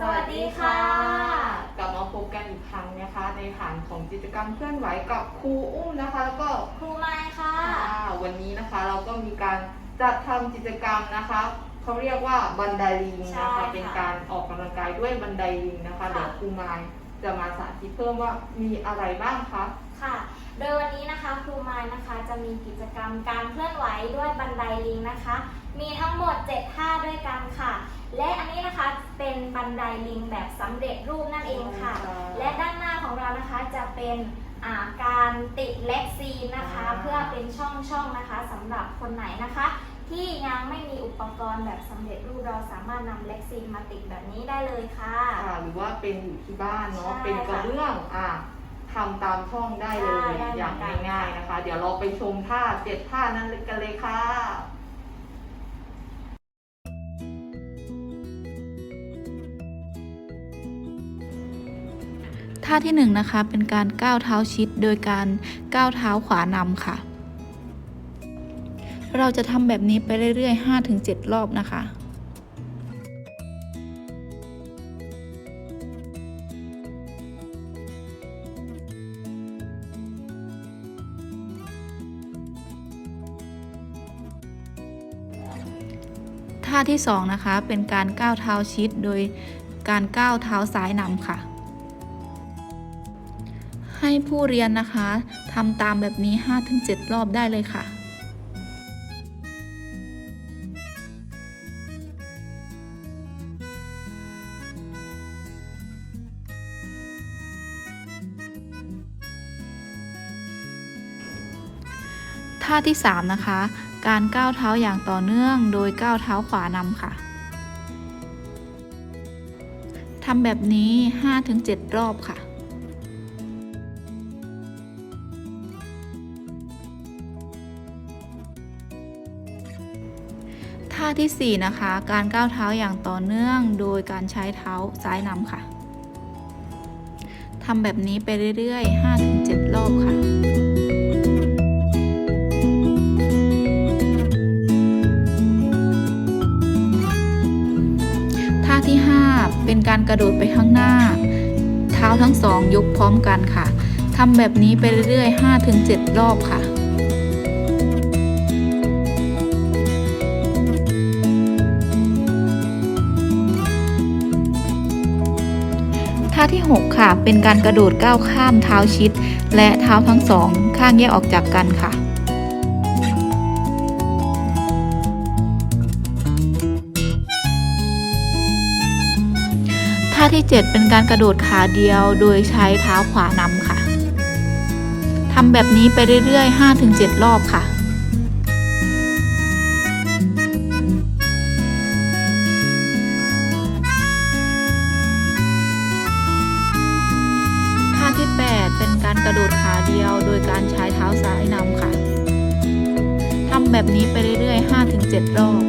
สวัสดีค่ะ กลับมาพบกันอีกครั้งนะคะ ในฐานของกิจกรรมเคลื่อนไหวกับครูอุ้มนะคะ แล้วก็ครูไม้ค่ะค่ะวันนี้นะคะเราก็มีการจัดทำกิจกรรมนะคะเขาเรียกว่าบันไดลิงใช่นะคะค่ะเป็นการออกกำลังกายด้วยบันไดลิงนะคะค่ะ เดี๋ยวครูไมายจะมาสาธิตเพิ่มว่ามีอะไรบ้างคะ ค่ะ โดยวันนี้นะคะครูไม้นะคะจะมีกิจกรรมการเคลื่อนไหวด้วยบันไดลิงนะคะ มีทั้งหมด 7 ท่าด้วยกันค่ะ และอันนี้นะคะเป็นบันไดลิงแบบสำเร็จรูปนั่นเองค่ะใช่และด้านหน้าของเรานะคะจะเป็นอ่าการติดเล็กซีนนะคะอ่าเพื่อเป็นช่องๆนะคะสำหรับคนไหนนะคะ ที่ยังไม่มีอุปกรณ์แบบสำเร็จรูปเราสามารถนำเล็กซีนมาติดแบบนี้ได้เลยค่ะค่ะหรือว่าเป็นอยู่ที่บ้านเนาะใช่เป็นกระเบื้องอะทำตามช่องได้เลยใช่ได้อย่างเหมือนกันง่ายๆนะคะ เดี๋ยวเราไปชมท่าเจ็ดท่านั้นกันเลยค่ะ ท่าที่1นงนะคะเป็นการก้าวเท้าชิดโดยการก้าวเท้าขวานำค่ะ เราจะทำแบบนี้ไปเรื่อยๆ 5-7 รอบนะคะท่าที่2นะคะเป็นการก้าวเท้าชิดโดยการก้าวเท้าซ้ายนำค่ะ ให้ผู้เรียนนะคะทำตามแบบนี้ 5-7 รอบได้เลยค่ะท่าที่ 3 นะคะ การก้าวเท้าอย่างต่อเนื่องโดยก้าวเท้าขวานำค่ะทำแบบนี้ 5-7 รอบค่ะ ท่าที่ 4 นะคะ การก้าวเท้าอย่างต่อเนื่องโดยการใช้เท้าซ้ายนำค่ะทำแบบนี้ไปเรื่อยๆ 5-7 รอบค่ะท่าที่ 5 เป็นการกระโดดไปข้างหน้า เท้าทั้งสองยกพร้อมกันค่ะทำแบบนี้ไปเรื่อยๆ 5-7 รอบค่ะาที่ 6 ค่ะ เป็นการกระโดดก้าวข้ามเท้าชิด และเท้าทั้งสองข้างแยกออกจากกันค่ะท่าที่ 7 เป็นการกระโดดขาเดียวโดยใช้เท้าขวานำค่ะทำแบบนี้ไปเรื่อยๆ 5-7 รอบค่ะ ขาเดียวโดยการใช้เท้าซ้ายนำค่ะทำแบบนี้ไปเรื่อยๆ 5-7 รอบ